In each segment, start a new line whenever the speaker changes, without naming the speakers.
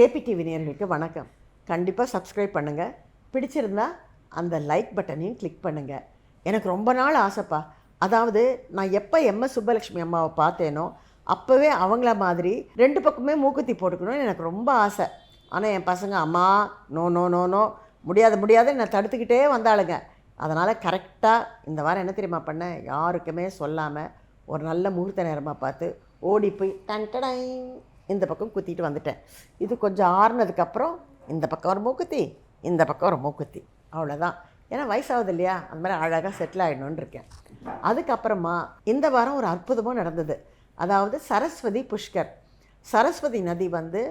KPTV நேயர்களுக்கு வணக்கம். கண்டிப்பாக சப்ஸ்கிரைப் பண்ணுங்கள் பிடிச்சிருந்தா அந்த லைக் பட்டனையும் கிளிக் பண்ணுங்கள் எனக்கு ரொம்ப நாள் ஆசைப்பா. அதாவது நான் எப்போ எம்எஸ் சுப்பலக்ஷ்மி அம்மாவை பார்த்தேனோ அப்போவே அவங்கள மாதிரி ரெண்டு பக்கமே மூக்குத்தி போட்டுக்கணும்னு எனக்கு ரொம்ப ஆசை. ஆனால் என் பசங்க அம்மா நோ நோ நோ நோ முடியாது முடியாது என்னை தடுத்துக்கிட்டே வந்தாளுங்க. அதனால் கரெக்டாக இந்த வாரம் என்ன தெரியுமா பண்ணேன் யாருக்குமே சொல்லாமல் ஒரு நல்ல முகூர்த்த நேரமாக பார்த்து ஓடி போய் டன் இந்த பக்கம் குத்திட்டு வந்துட்டேன். இது கொஞ்சம் ஆறுனதுக்கப்புறம் இந்த பக்கம் ஒரு மூக்குத்தி இந்த பக்கம் ஒரு மூக்குத்தி. அவ்வளோதான் ஏன்னா வயசாகுது இல்லையா? அந்த மாதிரி அழகாக செட்டில் ஆகிடணுன்னு இருக்கேன். அதுக்கப்புறமா இந்த வாரம் ஒரு அற்புதமும் நடந்தது. அதாவது சரஸ்வதி புஷ்கர். சரஸ்வதி நதி வந்து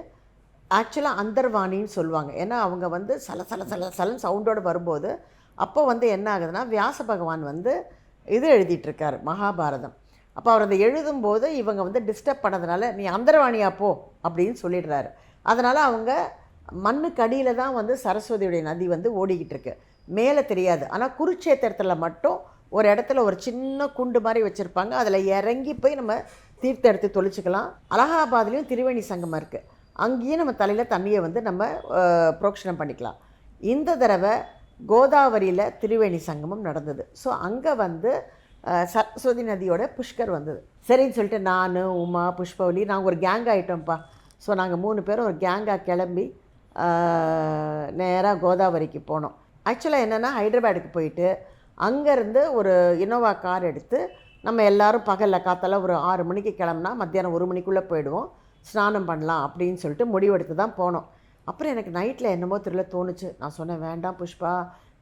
ஆக்சுவலாக அந்தர்வாணின்னு சொல்லுவாங்க. ஏன்னா அவங்க வந்து சல சல சல சலன் சவுண்டோடு வரும்போது அப்போ வந்து என்ன ஆகுதுன்னா வியாச பகவான் வந்து இது எழுதிட்டுருக்காரு மகாபாரதம். அப்போ அவர் அதை எழுதும்போது இவங்க வந்து டிஸ்டர்ப் பண்ணதுனால நீ அந்தரவாணியா போ அப்படின்னு சொல்லிடுறாரு. அதனால் அவங்க மண்ணுக்கு அடியில் தான் வந்து சரஸ்வதியுடைய நதி வந்து ஓடிக்கிட்டு இருக்கு. மேலே தெரியாது. ஆனால் குருட்சேத்திரத்தில் மட்டும் ஒரு இடத்துல ஒரு சின்ன குண்டு மாதிரி வச்சுருப்பாங்க. அதில் இறங்கி போய் நம்ம தீர்த்தம் எடுத்து தொளிச்சுக்கலாம். அலகாபாத்லேயும் திருவேணி சங்கமம் இருக்குது அங்கேயும் நம்ம தலையில் தண்ணியை வந்து நம்ம புரோக்ஷனம் பண்ணிக்கலாம். இந்த தடவை கோதாவரியில் திருவேணி சங்கமம் நடந்தது. ஸோ அங்கே வந்து சரஸ்வதி நதியோட புஷ்கர் வந்தது. சரின்னு சொல்லிட்டு நான் உமா புஷ்பவலி நாங்கள் ஒரு கேங் ஆகிட்டோம்ப்பா ஸோ நாங்கள் மூணு பேரும் ஒரு கேங்காக கிளம்பி நேராக கோதாவரிக்கு போனோம். ஆக்சுவலாக என்னென்னா ஹைதராபாடுக்கு போயிட்டு அங்கேருந்து ஒரு இனோவா கார் எடுத்து நம்ம எல்லோரும் பகலில் காத்தால ஒரு ஆறு மணிக்கு கிளம்புனா மத்தியானம் ஒரு மணிக்குள்ளே போயிடுவோம். ஸ்நானம் பண்ணலாம் அப்படின்னு சொல்லிட்டு முடிவெடுத்து தான் போனோம். அப்புறம் எனக்கு நைட்டில் என்னமோ தெரியல தோணுச்சு. நான் சொன்னேன் வேண்டாம் புஷ்பா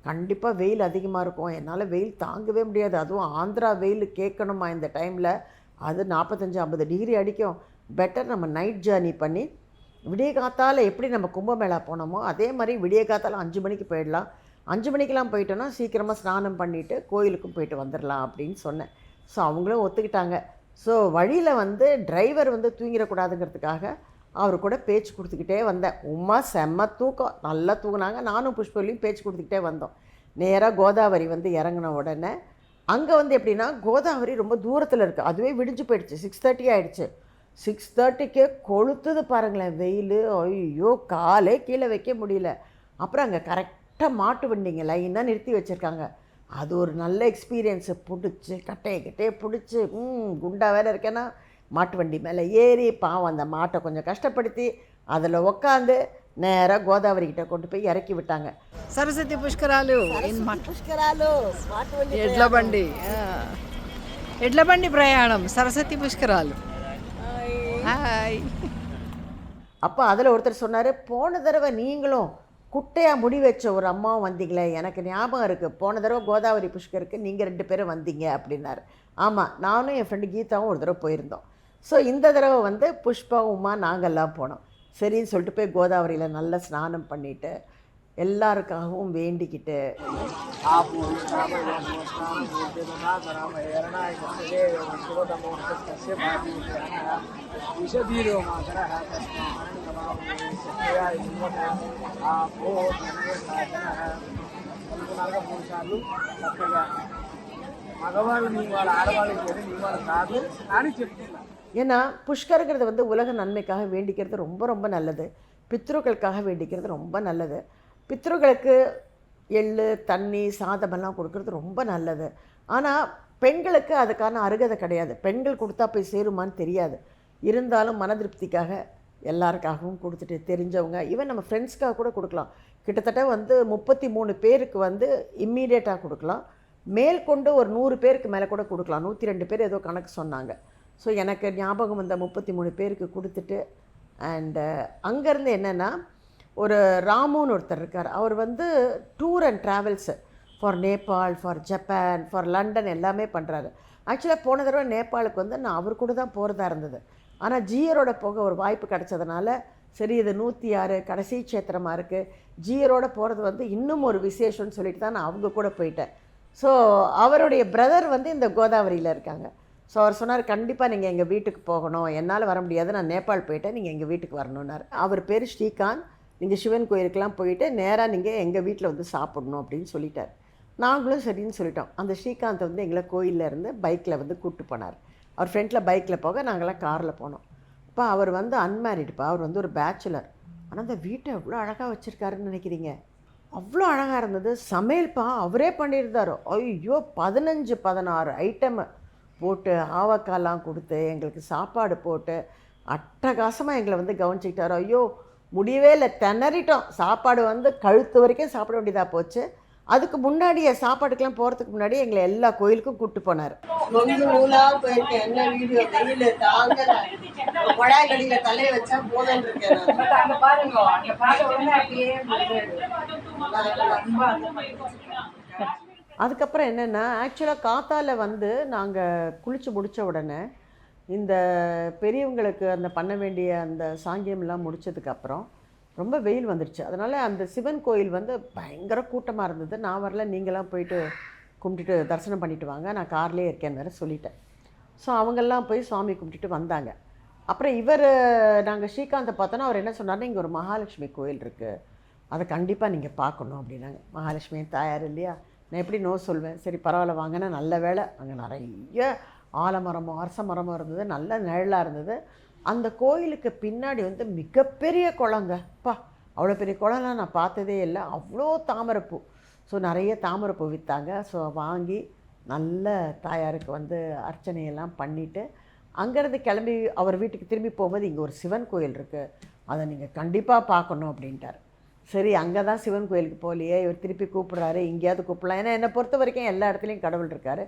கண்டிப்பாக வெயில் அதிகமாக இருக்கும். என்னால் வெயில் தாங்கவே முடியாது. அதுவும் ஆந்திரா வெயில் கேட்கணுமா இந்த டைமில்? அது நாற்பத்தஞ்சு ஐம்பது டிகிரி அடிக்கும். பெட்டர் நம்ம நைட் ஜேர்னி பண்ணி விடிய காத்தால் எப்படி நம்ம கும்பமேளா போனோமோ அதே மாதிரி விடிய காத்தால் அஞ்சு மணிக்கு போயிடலாம். அஞ்சு மணிக்கெலாம் போயிட்டோன்னா சீக்கிரமாக ஸ்நானம் பண்ணிவிட்டு கோயிலுக்கும் போயிட்டு வந்துடலாம் அப்படின்னு சொன்னேன். ஸோ அவங்களும் ஒத்துக்கிட்டாங்க. ஸோ வழியில் வந்து டிரைவர் வந்து தூங்கிடக்கூடாதுங்கிறதுக்காக அவர் கூட பேச்சு கொடுத்துக்கிட்டே வந்தேன். உமா செம்ம தூக்கம். நல்லா தூங்கினாங்க. நானும் புஷ்பலியும் பேச்சு கொடுத்துக்கிட்டே வந்தோம். நேராக கோதாவரி வந்து இறங்கின உடனே அங்கே வந்து எப்படின்னா கோதாவரி ரொம்ப தூரத்தில் இருக்குது அதுவே விடிஞ்சு போயிடுச்சு. சிக்ஸ் தேர்ட்டி ஆகிடுச்சு சிக்ஸ் தேர்ட்டிக்கே கொளுத்துது பாருங்களேன் வெயில். ஐயோ காலே கீழே வைக்க முடியல. அப்புறம் அங்கே கரெக்டாக மாட்டு வண்டிங்க லைனாக நிறுத்தி வச்சுருக்காங்க. அது ஒரு நல்ல எக்ஸ்பீரியன்ஸை பிடிச்சி கட்டையை கட்டையை பிடிச்சி ம் குண்டா வேறு இருக்கேன்னா மாட்டு வண்டி மேலே ஏறி பாவம் அந்த மாட்டை கொஞ்சம் கஷ்டப்படுத்தி அதில் உக்காந்து நேராக கோதாவரி கிட்ட கொண்டு போய் இறக்கி விட்டாங்க
సరస్వతి పుష్కరాలు ఇన్ మ-
புஷ்கராலு மாட்டு வண்டி
ఎడ్ల బండి ఆ. ఎడ్ల బండి ప్రయాణం సరస్వతి పుష్కరాలు హాయ్
அப்போ அதில் ஒருத்தர் சொன்னார் போன தடவை நீங்களும் குட்டையாக முடி வச்ச ஒரு அம்மாவும் வந்தீங்களே எனக்கு ஞாபகம் இருக்குது போன தடவை கோதாவரி புஷ்கருக்கு நீங்கள் ரெண்டு பேரும் வந்தீங்க அப்படின்னாரு ஆமாம் நானும் என் ஃப்ரெண்டு கீதாவும் ஒரு தடவை போயிருந்தோம் ஸோ இந்த தடவை வந்து புஷ்பா உமா நாங்கள்லாம் போனோம். சரின்னு சொல்லிட்டு போய் கோதாவரியில் நல்லா ஸ்நானம் பண்ணிவிட்டு எல்லாருக்காகவும் வேண்டிக்கிட்டு.
మగవాళ్ళు నీ వాళ్ళ ఆడవాళ్ళకి చేరి నీ వాళ్ళు కాదు అని చెప్తున్నా
ஏன்னா புஷ்கருங்கிறது வந்து உலக நன்மைக்காக வேண்டிக்கிறது ரொம்ப ரொம்ப நல்லது பித்ருக்களுக்காக வேண்டிக்கிறது ரொம்ப நல்லது பித்ருக்களுக்கு எள்ளு தண்ணி சாதமெல்லாம் கொடுக்கறது ரொம்ப நல்லது ஆனால் பெண்களுக்கு அதுக்கான அருகதை கிடையாது பெண்கள் கொடுத்தா போய் சேருமான்னு தெரியாது இருந்தாலும் மன திருப்திக்காக எல்லாருக்காகவும் கொடுத்துட்டு தெரிஞ்சவங்க ஈவன் நம்ம ஃப்ரெண்ட்ஸ்க்காக கூட கொடுக்கலாம் கிட்டத்தட்ட வந்து முப்பத்தி மூணு பேருக்கு வந்து இம்மீடியட்டாக கொடுக்கலாம் மேற்கொண்டு ஒரு நூறு பேருக்கு மேலே கூட கொடுக்கலாம். நூற்றி ரெண்டு பேர் ஏதோ கணக்கு சொன்னாங்க. ஸோ எனக்கு ஞாபகம் வந்த முப்பத்தி மூணு பேருக்கு கொடுத்துட்டு அண்டு அங்கேருந்து என்னென்னா ஒரு ராமுன்னு ஒருத்தர் இருக்கார். அவர் வந்து tour and travels for Nepal for Japan for London எல்லாமே பண்ணுறாரு ஆக்சுவலாக போன தடவை நேபாளுக்கு வந்து நான் அவர் கூட தான் போகிறதா இருந்தது. ஆனால் ஜியரோட போக ஒரு வாய்ப்பு கிடச்சதுனால சரி இது நூற்றி ஆறு கடைசி க்ஷேத்திரமாக இருக்குது ஜியரோட போகிறது வந்து இன்னும் ஒரு விசேஷம்னு சொல்லிட்டு தான் நான் அவங்க கூட போயிட்டேன். ஸோ அவருடைய பிரதர் வந்து இந்த கோதாவரியில் இருக்காங்க. ஸோ அவர் சொன்னார் கண்டிப்பாக நீங்கள் எங்கள் வீட்டுக்கு போகணும். என்னால் வர முடியாது. நான் நேபாள் போயிட்டேன். நீங்கள் எங்கள் வீட்டுக்கு வரணுன்னார் அவர் பேர் ஸ்ரீகாந்த். நீங்கள் சிவன் கோயிலுக்கெல்லாம் போயிட்டு நேராக நீங்கள் எங்கள் வீட்டில் வந்து சாப்பிடணும் அப்படின்னு சொல்லிட்டார். நாங்களும் சரின்னு சொல்லிட்டோம். அந்த ஸ்ரீகாந்த் வந்து எங்களை கோயில்ல இருந்து பைக்கில் வந்து கூப்பிட்டு போனார். அவர் ஃப்ரெண்டில் பைக்கில் போக நாங்களாம் காரில் போனோம். இப்போ அவர் வந்து அன்மேரிடுப்பா அவர் வந்து ஒரு பேச்சுலர் ஆனால் அந்த வீட்டை எவ்வளோ அழகாக வச்சுருக்காருன்னு நினைக்கிறீங்க? அவ்வளோ அழகாக இருந்தது. சமையல்ப்பா அவரே பண்ணியிருந்தார். ஐயோ பதினஞ்சு பதினாறு ஐட்டமை போட்டு ஆவக்காயெலாம் கொடுத்து எங்களுக்கு சாப்பாடு போட்டு அட்டகாசமாக எங்களை வந்து கவனிச்சிக்கிட்டார். ஐயோ முடியவே இல்லை திணறிட்டோம். சாப்பாடு வந்து கழுத்து வரைக்கும் சாப்பிட வேண்டியதாக போச்சு. அதுக்கு முன்னாடியே சாப்பாட்டுக்கெல்லாம் போகிறதுக்கு முன்னாடி எங்களை எல்லா கோயிலுக்கும் கூப்பிட்டு போனார். அதுக்கப்புறம் என்னென்னா ஆக்சுவலாக காத்தால வந்து நாங்கள் குளித்து முடித்த உடனே இந்த பெரியவங்களுக்கு அந்த பண்ண வேண்டிய அந்த சாங்கியம்லாம் முடிச்சதுக்கப்புறம் ரொம்ப வெயில் வந்துடுச்சு அதனால் அந்த சிவன் கோயில் வந்து பயங்கர கூட்டமாக இருந்தது. நான் வரல நீங்களாம் போயிட்டு கும்பிட்டுட்டு தரிசனம் பண்ணிட்டு வாங்க. நான் கார்லேயே இருக்கேன்னு வேறு சொல்லிட்டேன். ஸோ அவங்கெல்லாம் போய் சுவாமி கும்பிட்டுட்டு வந்தாங்க. அப்புறம் இவர் நாங்கள் ஸ்ரீகாந்தை பார்த்தோன்னா அவர் என்ன சொன்னார்னா இங்கே ஒரு மகாலட்சுமி கோயில் இருக்குது அதை கண்டிப்பாக நீங்கள் பார்க்கணும் அப்படின்னாங்க. மகாலட்சுமியும் தாயார் இல்லையா? நான் எப்படி நோ சொல்வேன்? சரி பரவாயில்ல வாங்கினா நல்ல வேலை அங்கே நிறைய ஆலமரமும் அரச மரமும் இருந்தது. நல்ல நிழலாக இருந்தது. அந்த கோயிலுக்கு பின்னாடி வந்து மிகப்பெரிய குளங்க. பா அவ்வளோ பெரிய குளம்லாம் நான் பார்த்ததே இல்லை. அவ்வளோ தாமரைப்பூ. ஸோ நிறைய தாமரைப்பூ விற்றாங்க ஸோ வாங்கி நல்ல தாயாருக்கு வந்து அர்ச்சனையெல்லாம் பண்ணிவிட்டு அங்கேருந்து கிளம்பி அவர் வீட்டுக்கு திரும்பி போகும்போது இங்கே ஒரு சிவன் கோயில் இருக்குது அதை நீங்கள் கண்டிப்பாக பார்க்கணும் அப்படின்ட்டார். சரி அங்கே தான் சிவன் கோயிலுக்கு போகலையே. இவர் திருப்பி கூப்பிட்றாரு. எங்கேயாவது கூப்பிடலாம். ஏன்னா என்னை பொறுத்த வரைக்கும் எல்லா இடத்துலையும் கடவுள் இருக்கார்.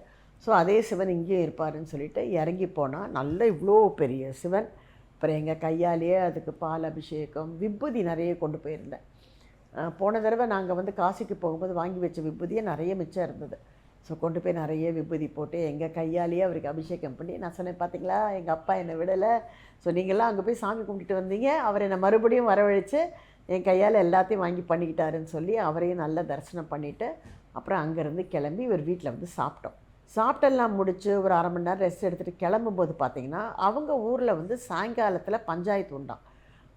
ஸோ அதே சிவன் இங்கேயும் இருப்பாருன்னு சொல்லிட்டு இறங்கி போனால் நல்ல இவ்வளோ பெரிய சிவன். அப்புறம் எங்கள் கையாலேயே அதுக்கு பால் அபிஷேகம் விபூதி நிறைய கொண்டு போயிருந்தேன். போன தடவை நாங்கள் வந்து காசிக்கு போகும்போது வாங்கி வச்ச விபூதியே நிறைய மிச்சம் இருந்தது. ஸோ கொண்டு போய் நிறைய விபூதி போட்டு எங்கள் கையாலேயே அவருக்கு அபிஷேகம் பண்ணி நான் சொன்னேன் பார்த்தீங்களா எங்கள் அப்பா என்னை விடலை. ஸோ நீங்கள்லாம் அங்கே போய் சாமி கும்பிட்டுட்டு வந்தீங்க. அவர் என்னை மறுபடியும் வரவழைச்சு என் கையால் எல்லாத்தையும் வாங்கி பண்ணிக்கிட்டாருன்னு சொல்லி அவரையும் நல்லா தரிசனம் பண்ணிவிட்டு அப்புறம் அங்கேருந்து கிளம்பி ஒரு வீட்டில் வந்து சாப்பிட்டோம். சாப்பிட்டெல்லாம் முடித்து ஒரு அரை மணி நேரம் ரெஸ்ட் எடுத்துகிட்டு கிளம்பும்போது பார்த்தீங்கன்னா அவங்க ஊரில் வந்து சாயங்காலத்தில் பஞ்சாயத்து உண்டாம்.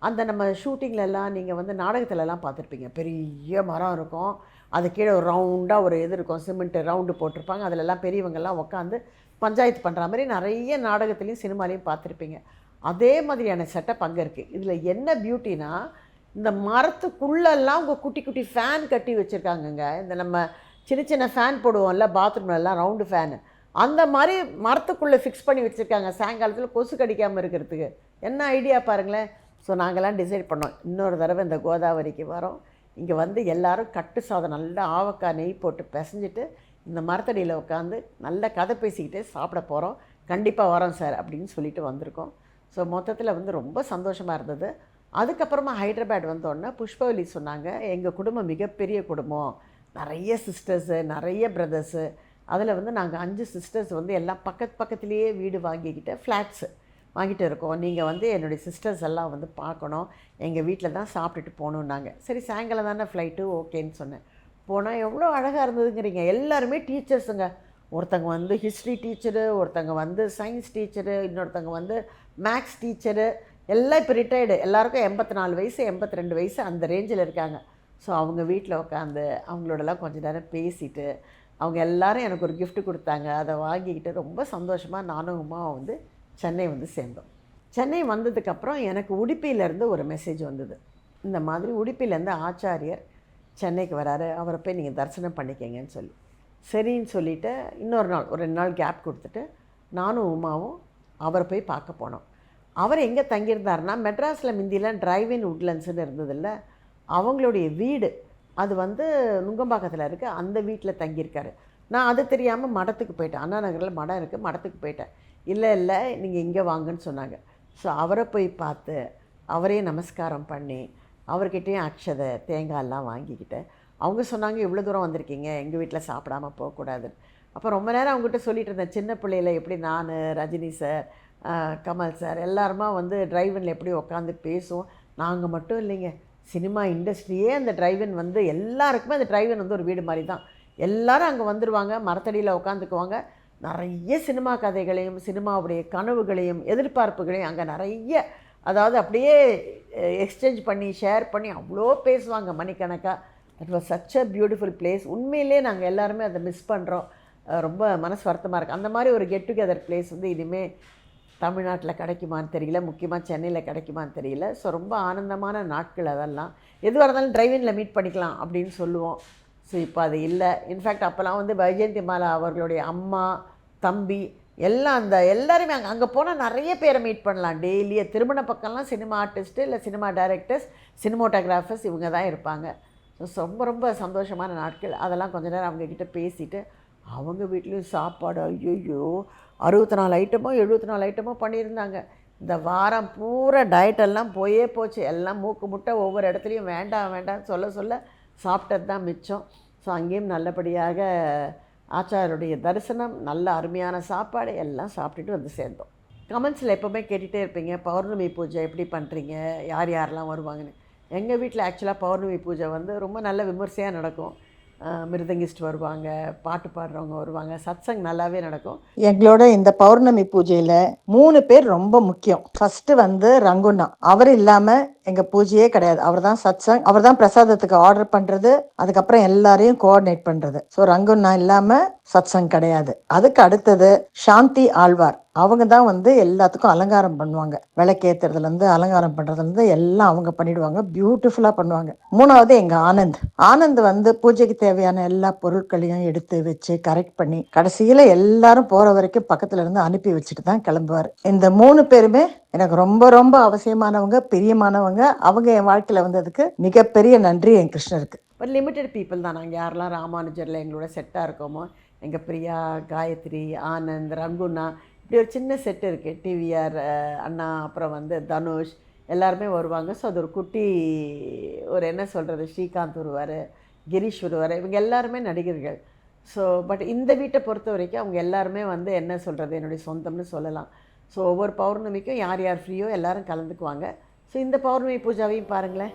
அந்த நம்ம ஷூட்டிங்லலாம் நீங்கள் வந்து நாடகத்துலலாம் பார்த்துருப்பீங்க. பெரிய மரம் இருக்கும். அது கீழே ஒரு ரவுண்டாக ஒரு இது இருக்கும். சிமெண்ட்டு ரவுண்டு போட்டிருப்பாங்க. அதிலெல்லாம் பெரியவங்கெல்லாம் உட்காந்து பஞ்சாயத்து பண்ணுற மாதிரி நிறைய நாடகத்துலேயும் சினிமாலையும் பார்த்துருப்பீங்க. அதே மாதிரியான செட்டப் அங்கே இருக்குது இதில் என்ன பியூட்டினா இந்த மரத்துக்குள்ளெல்லாம் உங்கள் குட்டி குட்டி ஃபேன் கட்டி வச்சுருக்காங்கங்க. இந்த நம்ம சின்ன சின்ன ஃபேன் போடுவோம்ல பாத்ரூம்லலாம் ரவுண்டு ஃபேனு அந்த மாதிரி மரத்துக்குள்ளே ஃபிக்ஸ் பண்ணி வச்சுருக்காங்க சாயங்காலத்தில் கொசு கடிக்காமல் இருக்கிறதுக்கு. என்ன ஐடியா பாருங்களேன். ஸோ நாங்கள்லாம் டிசைட் பண்ணோம். இன்னொரு தடவை இந்த கோதாவரிக்கு வரோம். இங்கே வந்து எல்லாரும் கட்டு சாதம் நல்லா ஆவக்காய் நெய் போட்டு பிசைஞ்சிட்டு இந்த மரத்தடியில் உட்காந்து நல்ல கதை பேசிக்கிட்டே சாப்பிட போகிறோம் கண்டிப்பாக வரோம் சார் அப்படின்னு சொல்லிட்டு வந்திருக்கோம். ஸோ மொத்தத்தில் வந்து ரொம்ப சந்தோஷமாக இருந்தது. அதுக்கப்புறமா ஹைதராபாத் வந்தோடனே புஷ்பவலி சொன்னாங்க எங்கள் குடும்பம் மிகப்பெரிய குடும்பம். நிறைய சிஸ்டர்ஸு நிறைய பிரதர்ஸு அதில் வந்து நாங்கள் அஞ்சு சிஸ்டர்ஸ் வந்து எல்லாம் பக்கத்து பக்கத்துலேயே வீடு வாங்கிக்கிட்டு ஃப்ளாட்ஸு வாங்கிட்டு இருக்கோம். நீங்கள் வந்து என்னுடைய சிஸ்டர்ஸ் எல்லாம் வந்து பார்க்கணும். எங்கள் வீட்டில் தான் சாப்பிட்டுட்டு போகணுன்னாங்க சரி சாயங்காலம் தானே ஃப்ளைட்டு ஓகேன்னு சொன்னேன். போனால் எவ்வளோ அழகாக இருந்ததுங்கிறீங்க. எல்லாருமே டீச்சர்ஸுங்க ஒருத்தங்க வந்து ஹிஸ்ட்ரி டீச்சரு ஒருத்தங்க வந்து சயின்ஸ் டீச்சரு இன்னொருத்தங்க வந்து மேக்ஸ் டீச்சரு எல்லாம் இப்போ ரிட்டையர்டு எல்லாருக்கும் எண்பத்தி நாலு வயசு எண்பத்தி ரெண்டு வயசு அந்த ரேஞ்சில் இருக்காங்க. ஸோ அவங்க வீட்டில் உட்காந்து அவங்களோடலாம் கொஞ்ச நேரம் பேசிட்டு அவங்க எல்லாரும் எனக்கு ஒரு கிஃப்ட் கொடுத்தாங்க. அதை வாங்கிக்கிட்டு ரொம்ப சந்தோஷமாக நானும் உமாவும் வந்து சென்னை வந்து சேர்ந்தோம். சென்னை வந்ததுக்கப்புறம் எனக்கு உடுப்பியிலேருந்து ஒரு மெசேஜ் வந்தது. இந்த மாதிரி உடுப்பியிலேருந்து ஆச்சாரியர் சென்னைக்கு வராரு. அவரை போய் நீங்கள் தரிசனம் பண்ணிக்கங்கன்னு சொல்லி. சரின்னு சொல்லிவிட்டு இன்னொரு நாள் ஒரு ரெண்டு நாள் கேப் கொடுத்துட்டு நானும் உமாவும் அவரை போய் பார்க்க போனோம். அவர் எங்கே தங்கியிருந்தாருன்னா மெட்ராஸில் முந்திலாம் இன் உட்லண்ட்ஸ்னு இருந்ததில்ல அவங்களுடைய வீடு அது வந்து நுங்கம்பாக்கத்தில் இருக்குது அந்த வீட்டில் தங்கியிருக்காரு. நான் அது தெரியாமல் மடத்துக்கு போயிட்டேன். அண்ணா நகரில் மடம் இருக்குது மடத்துக்கு போயிட்டேன். இல்லை இல்லை நீங்கள் இங்கே வாங்கன்னு சொன்னாங்க. ஸோ அவரை போய் பார்த்து அவரே நமஸ்காரம் பண்ணி அவர்கிட்டேயும் அக்ஷதை தேங்காயெல்லாம் வாங்கிக்கிட்டு அவங்க சொன்னாங்க இவ்வளோ தூரம் வந்திருக்கீங்க. எங்கள் வீட்டில் சாப்பிடாம போகக்கூடாதுன்னு. அப்போ ரொம்ப நேரம் அவங்ககிட்ட சொல்லிட்டு இருந்தேன். சின்ன பிள்ளையில் எப்படி நான் ரஜினி சார் கமல் சார் எல்லாருமா வந்து டிரைவனில் எப்படி உட்காந்து பேசுவோம்? நாங்கள் மட்டும் இல்லைங்க. சினிமா இண்டஸ்ட்ரியே அந்த டிரைவின் வந்து எல்லாருக்குமே அந்த டிரைவின் வந்து ஒரு வீடு மாதிரி தான் எல்லாரும் அங்கே வந்துடுவாங்க மரத்தடியில் உட்காந்துக்குவாங்க நிறைய சினிமா கதைகளையும் சினிமாவுடைய கனவுகளையும் எதிர்பார்ப்புகளையும் அங்கே நிறைய அதாவது அப்படியே எக்ஸ்சேஞ்ச் பண்ணி ஷேர் பண்ணி அவ்வளோ பேசுவாங்க மணிக்கணக்காக it was such a beautiful place உண்மையிலே நாங்கள் எல்லாருமே அதை மிஸ் பண்ணுறோம் ரொம்ப மனசு வருத்தமாக இருக்குது அந்த மாதிரி ஒரு கெட் டுகெதர் பிளேஸ் வந்து இனிமேல் தமிழ்நாட்டில் கிடைக்குமான்னு தெரியல முக்கியமாக சென்னையில் கிடைக்குமான்னு தெரியல. ஸோ ரொம்ப ஆனந்தமான நாட்கள் அதெல்லாம். எதுவாக இருந்தாலும் டிரைவிங்கில் மீட் பண்ணிக்கலாம் அப்படின்னு சொல்லுவோம். ஸோ இப்போ அது இல்லை. இன்ஃபேக்ட் அப்போல்லாம் வந்து வைஜெயந்தி மாலா அவர்களுடைய அம்மா தம்பி எல்லாம் அந்த எல்லாருமே அங்கே அங்கே போனால் நிறைய பேரை மீட் பண்ணலாம். டெய்லியே திருமண பக்கம்லாம் சினிமா ஆர்டிஸ்ட்டு இல்லை சினிமா டைரக்டர்ஸ் சினிமோட்டோகிராஃபர்ஸ் இவங்க தான் இருப்பாங்க. ஸோ ரொம்ப ரொம்ப சந்தோஷமான நாட்கள். அதெல்லாம் கொஞ்ச நேரம் அவங்கக்கிட்ட பேசிட்டு அவங்க வீட்லேயும் சாப்பாடு ஐயோ அறுபத்தி நாலு ஐட்டமோ எழுபத்தி நாலு ஐட்டமோ பண்ணியிருந்தாங்க. இந்த வாரம் பூரா டயட்டெல்லாம் போயே போச்சு. எல்லாம் மூக்கு முட்டை ஒவ்வொரு இடத்துலையும் வேண்டாம் வேண்டாம்னு சொல்ல சொல்ல சாப்பிட்டது தான் மிச்சம். ஸோ அங்கேயும் நல்லபடியாக ஆச்சாரியருடைய தரிசனம் நல்ல அருமையான சாப்பாடு எல்லாம் சாப்பிட்டுட்டு வந்து சேர்ந்தோம். கமெண்ட்ஸில் எப்போவுமே கேட்டுகிட்டே இருப்பீங்க. பௌர்ணமி பூஜை எப்படி பண்ணுறீங்க யார் யாரெல்லாம் வருவாங்கன்னு. எங்கள் வீட்டில் ஆக்சுவலாக பௌர்ணமி பூஜை வந்து ரொம்ப நல்ல விமர்சையாக நடக்கும். மிருதங்கிஸ்ட் வருவாங்க பாட்டு பாடுறவங்க வருவாங்க. சத்சங் நல்லாவே நடக்கும்.
எங்களோட இந்த பௌர்ணமி பூஜையில் மூணு பேர் ரொம்ப முக்கியம். ஃபஸ்ட்டு வந்து ரங்குண்ணா. அவர் இல்லாமல் எங்கள் பூஜையே கிடையாது. அவர் தான் சத்சங். அவர் தான் பிரசாதத்துக்கு ஆர்டர் பண்ணுறது அதுக்கப்புறம் எல்லாரையும் கோஆர்டினேட் பண்ணுறது ஸோ ரங்குண்ணா இல்லாமல் சத்சங் கிடையாது. அதுக்கு அடுத்தது சாந்தி ஆழ்வார். அவங்க தான் வந்து எல்லாத்துக்கும் அலங்காரம் பண்ணுவாங்க. விளக்கேற்றுறதுலேருந்து அலங்காரம் பண்ணுறதுலேருந்து எல்லாம் அவங்க பண்ணிடுவாங்க. பியூட்டிஃபுல்லாக பண்ணுவாங்க. மூணாவது எங்கள் ஆனந்த். ஆனந்த் வந்து பூஜைக்கு தேவையான எல்லா பொருட்களையும் எடுத்து வச்சு கரெக்ட் பண்ணி கடைசியில் எல்லாரும் போகிற வரைக்கும் பக்கத்தில் இருந்து அனுப்பி வச்சுட்டு தான் கிளம்புவார். இந்த மூணு பேருமே எனக்கு ரொம்ப ரொம்ப அவசியமானவங்க பிரியமானவங்க. அவங்க என் வாழ்க்கையில் வந்ததுக்கு மிகப்பெரிய நன்றி என் கிருஷ்ணருக்கு.
ஒரு லிமிட்டெட் பீப்புள் தான். நாங்கள் யாரெல்லாம் ராமானுஜரில் எங்களோட செட்டாக இருக்கோமோ எங்கள் பிரியா காயத்ரி ஆனந்த் ரங்குண்ணா இப்படி ஒரு சின்ன செட் இருக்குது டிவிஆர் அண்ணா அப்புறம் வந்து தனுஷ் எல்லாருமே வருவாங்க. ஸோ அது ஒரு குட்டி ஒரு என்ன சொல்கிறது ஸ்ரீகாந்த் வருவார் கிரீஷ் வருவார். இவங்க எல்லாருமே நடிகர்கள். ஸோ பட் இந்த வீட்டை பொறுத்த வரைக்கும் அவங்க எல்லாருமே வந்து என்ன சொல்கிறது என்னுடைய சொந்தம்னு சொல்லலாம். ஸோ ஒவ்வொரு பௌர்ணமிக்கும் யார் யார் ஃப்ரீயோ எல்லோரும் கலந்துக்குவாங்க. ஸோ இந்த பௌர்ணமி பூஜாவையும் பாருங்களேன்.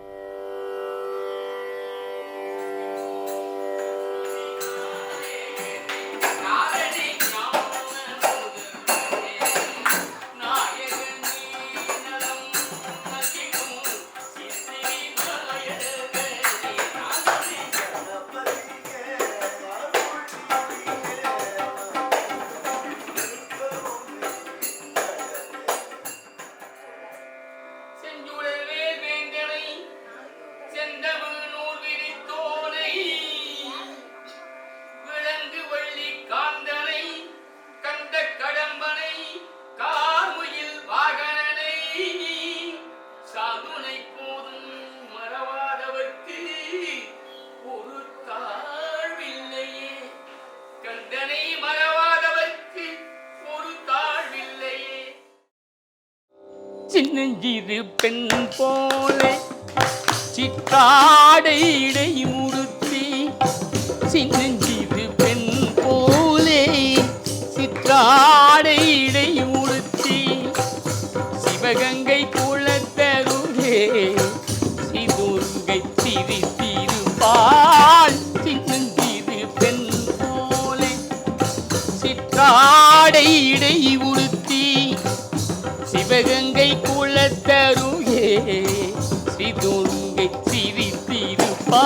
சின்னஞ்சிறு பெண் போலே. சிற்றாடை இடை முடுத்தி சின்னஞ்சிறு பெண் போலே. சிற்றாடை இடை முடுத்தி சிவகங்கை குளத்தருகே சிதுர்கை திரித்திருப்பாள். சின்னஞ்சிறு பெண் போலே. சிற்றாடை இடை சிவகங்கை குளத்தருகே ஸ்ரீதுர்கை சிரித்திருப்பாள்